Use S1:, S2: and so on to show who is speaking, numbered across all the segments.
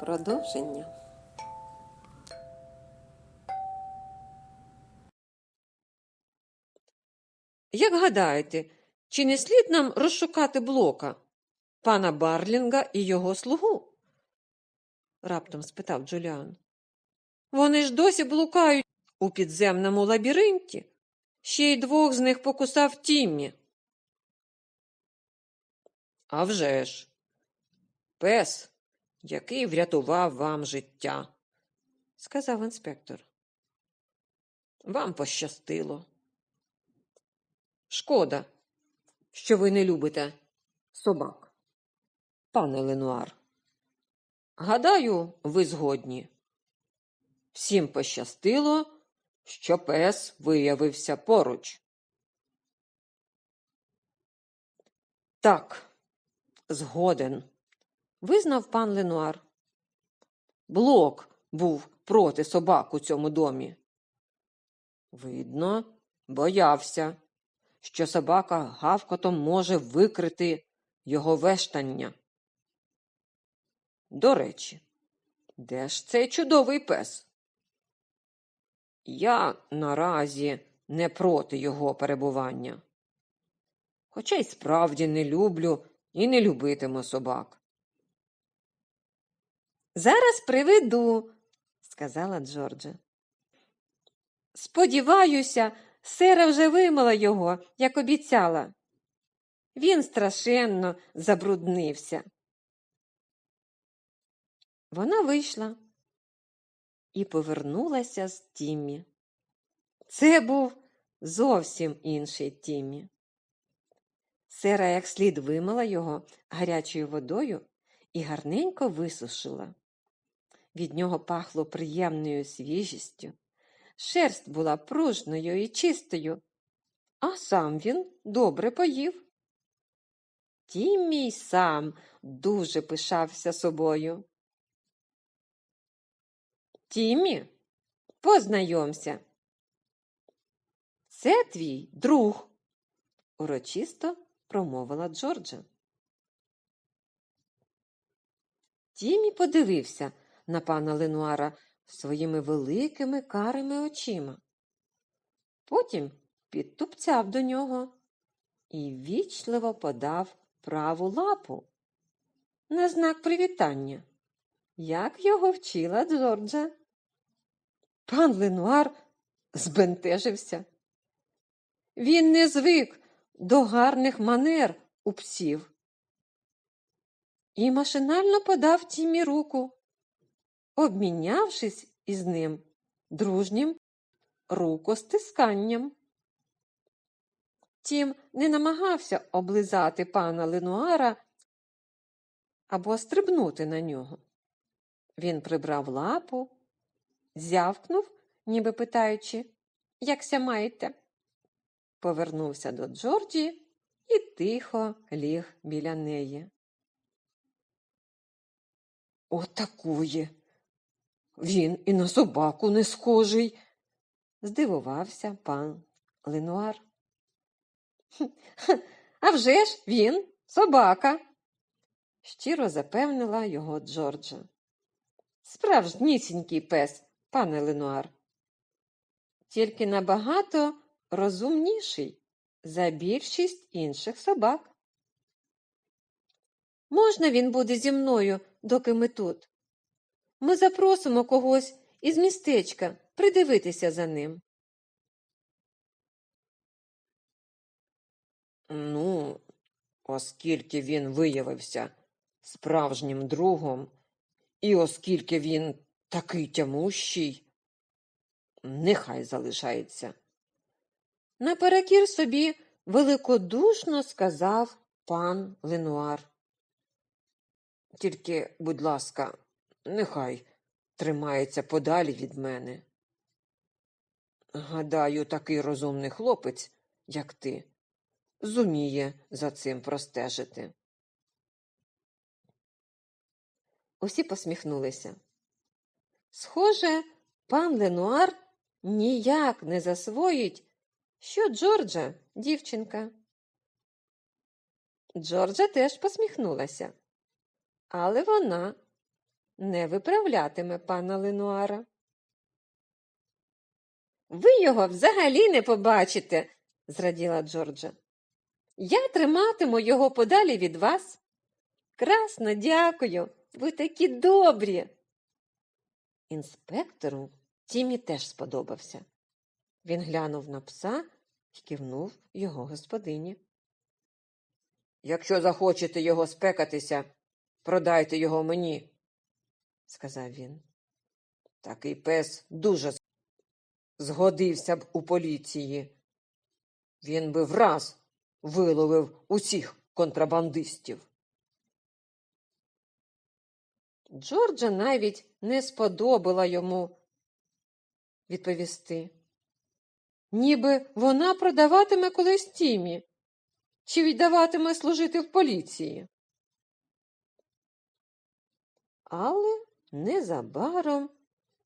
S1: Продовження. Як гадаєте, чи не слід нам розшукати блока, пана Барлінга і його слугу? раптом спитав Джуліан. Вони ж досі блукають у підземному лабіринті. Ще й двох з них покусав Тіммі. «А вже ж, пес, який врятував вам життя, сказав інспектор. Вам пощастило. Шкода, що ви не любите собак, пане Ленуар. Гадаю, ви згодні. Всім пощастило, що пес виявився поруч. Так, згоден, визнав пан Ленуар. Блок був проти собак у цьому домі. Видно, боявся, що собака гавкотом може викрити його вештання. До речі, де ж цей чудовий пес? Я наразі не проти його перебування. Хоча й справді не люблю і не любитиму собак. Зараз приведу, сказала Джорджа. Сподіваюся, сера вже вимила його, як обіцяла. Він страшенно забруднився. Вона вийшла і повернулася з Тіммі. Це був зовсім інший Тіммі. Сера як слід вимила його гарячою водою і гарненько висушила. Від нього пахло приємною свіжістю. Шерсть була пружною і чистою, а сам він добре поїв. Тіммі й сам дуже пишався собою. Тіммі, познайомся. Це твій друг, урочисто промовила Джорджа. Тіммі подивився на пана Ленуара своїми великими карими очима. Потім підтупцяв до нього і вічливо подав праву лапу на знак привітання, як його вчила Джорджа. Пан Ленуар збентежився. Він не звик до гарних манер у псів. І машинально подав Тімі руку, обмінявшись із ним дружнім рукостисканням. Тім не намагався облизати пана Ленуара або стрибнути на нього. Він прибрав лапу, зявкнув, ніби питаючи, якся маєте, повернувся до Джорджі і тихо ліг біля неї. Отакує. Він і на собаку не схожий, здивувався пан Ленуар. А вже ж він собака, щиро запевнила його Джорджа. Справжнісінький пес, пане Ленуар. Тільки набагато розумніший за більшість інших собак. Можна він буде зі мною, доки ми тут? Ми запросимо когось із містечка придивитися за ним. Ну, оскільки він виявився справжнім другом, і оскільки він такий тямущий, нехай залишається. Наперекір собі великодушно сказав пан Ленуар. Тільки, будь ласка, нехай тримається подалі від мене. Гадаю, такий розумний хлопець, як ти, зуміє за цим простежити. Усі посміхнулися. Схоже, пан Ленуар ніяк не засвоїть, що Джорджа дівчинка. Джорджа теж посміхнулася, але вона не виправлятиме пана Ленуара. Ви його взагалі не побачите, зраділа Джорджа. Я триматиму його подалі від вас. Красно дякую, ви такі добрі. Інспектору Тімі теж сподобався. Він глянув на пса і кивнув його господині. Якщо захочете його спекатися, продайте його мені, сказав він. Такий пес дуже згодився б у поліції. Він би враз виловив усіх контрабандистів. Джорджа навіть не сподобала йому відповісти. Ніби вона продаватиме колись Тімі чи віддаватиме служити в поліції. Але незабаром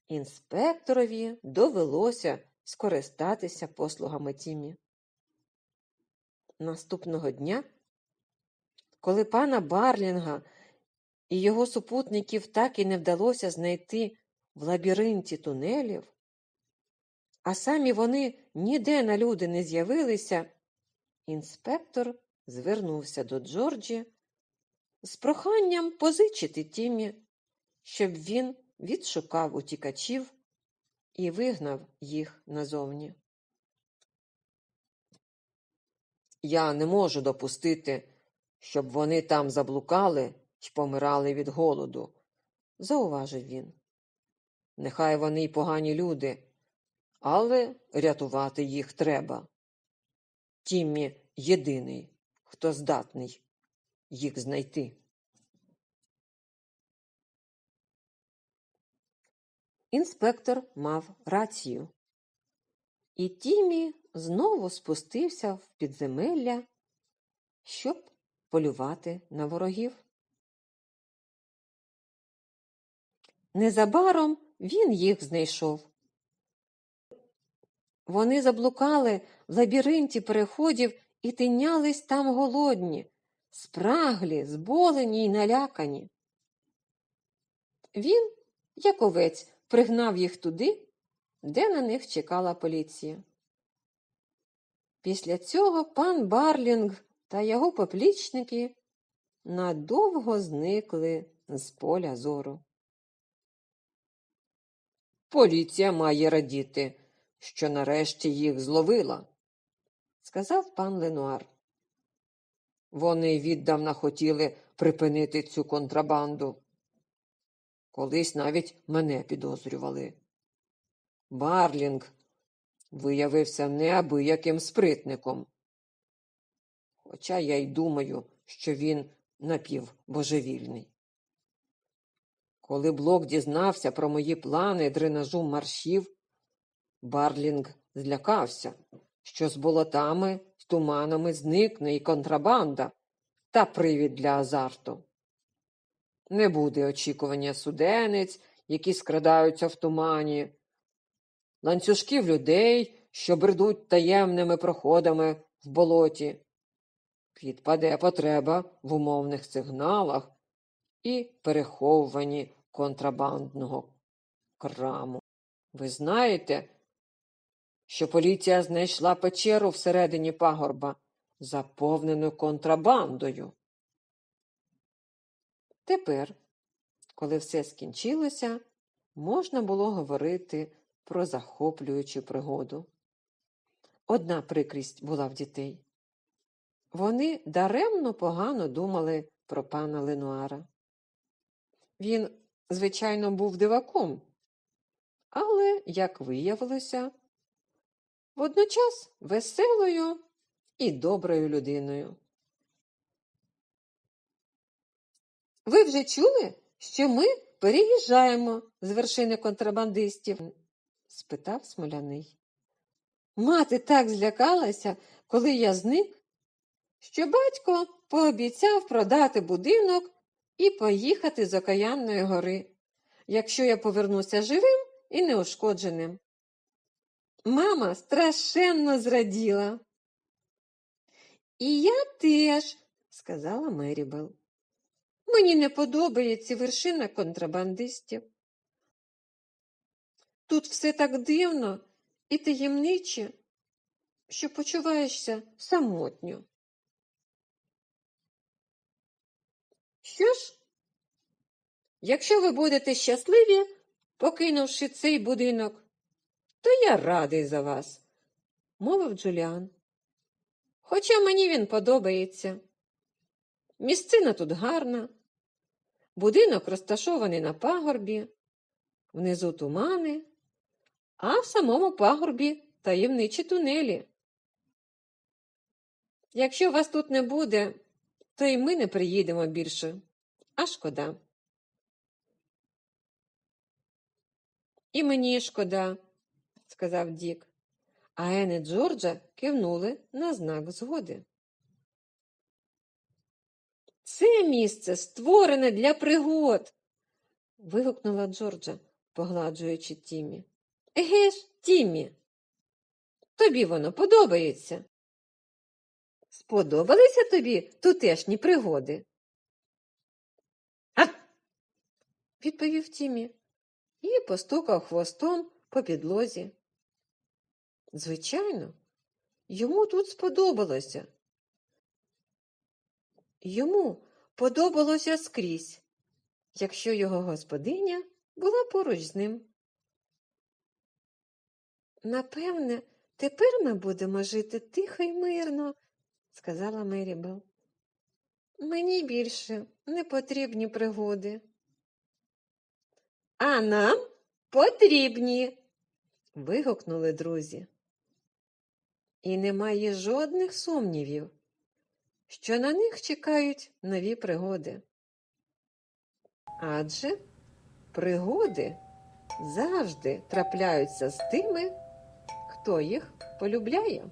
S1: інспекторові довелося скористатися послугами Тімі. Наступного дня, коли пана Барлінга і його супутників так і не вдалося знайти в лабіринті тунелів, а самі вони ніде на люди не з'явилися, інспектор звернувся до Джорджі з проханням позичити Тімі, щоб він відшукав утікачів і вигнав їх назовні. Я не можу допустити, щоб вони там заблукали й помирали від голоду, зауважив він. Нехай вони й погані люди, але рятувати їх треба. Тіммі єдиний, хто здатний їх знайти. Інспектор мав рацію. І Тімі знову спустився в підземелля, щоб полювати на ворогів. Незабаром він їх знайшов. Вони заблукали в лабіринті переходів і тинялись там голодні, спраглі, зболені й налякані. Він, як овець, пригнав їх туди, де на них чекала поліція. Після цього пан Барлінг та його поплічники надовго зникли з поля зору. Поліція має радіти, що нарешті їх зловила, сказав пан Ленуар. Вони віддавна хотіли припинити цю контрабанду. Колись навіть мене підозрювали. Барлінг виявився неабияким спритником. Хоча я й думаю, що він напівбожевільний. Коли Блок дізнався про мої плани дренажу маршів, Барлінг злякався, що з болотами з туманами зникне і контрабанда та привід для азарту. Не буде очікування суденець, які скрадаються в тумані, ланцюжків людей, що бредуть таємними проходами в болоті. Відпаде потреба в умовних сигналах і переховуванні контрабандного краму. Ви знаєте, що поліція знайшла печеру всередині пагорба, заповнену контрабандою. Тепер, коли все скінчилося, можна було говорити про захоплюючу пригоду. Одна прикрість була в дітей. Вони даремно погано думали про пана Ленуара. Він, звичайно, був диваком, але, як виявилося, водночас веселою і доброю людиною. Ви вже чули, що ми переїжджаємо з вершини контрабандистів? спитав смоляний. Мати так злякалася, коли я зник, що батько пообіцяв продати будинок і поїхати з Окаянної гори, якщо я повернуся живим і неушкодженим. Мама страшенно зраділа. І я теж, сказала Мерібел. Мені не подобається вершина контрабандистів. Тут все так дивно і таємниче, що почуваєшся самотньо. Що ж, якщо ви будете щасливі, покинувши цей будинок, то я радий за вас, мовив Джуліан. Хоча мені він подобається. Місцина тут гарна, будинок розташований на пагорбі, внизу тумани, а в самому пагорбі таємничі тунелі. Якщо вас тут не буде, то й ми не приїдемо більше, а шкода. І мені шкода, сказав Дік, а Ен і Джорджа кивнули на знак згоди. Це місце створене для пригод. вигукнула Джорджа, погладжуючи Тімі. Еге ж, Тімі, тобі воно подобається. Сподобалися тобі тутешні пригоди? А! відповів Тімі і постукав хвостом по підлозі. Звичайно, йому тут сподобалося. Йому подобалося скрізь, якщо його господиня була поруч з ним. Напевне, тепер ми будемо жити тихо й мирно, сказала Мерібел. Мені більше не потрібні пригоди. А нам потрібні. вигукнули друзі. І немає жодних сумнівів, що на них чекають нові пригоди. Адже пригоди завжди трапляються з тими, хто їх полюбляє.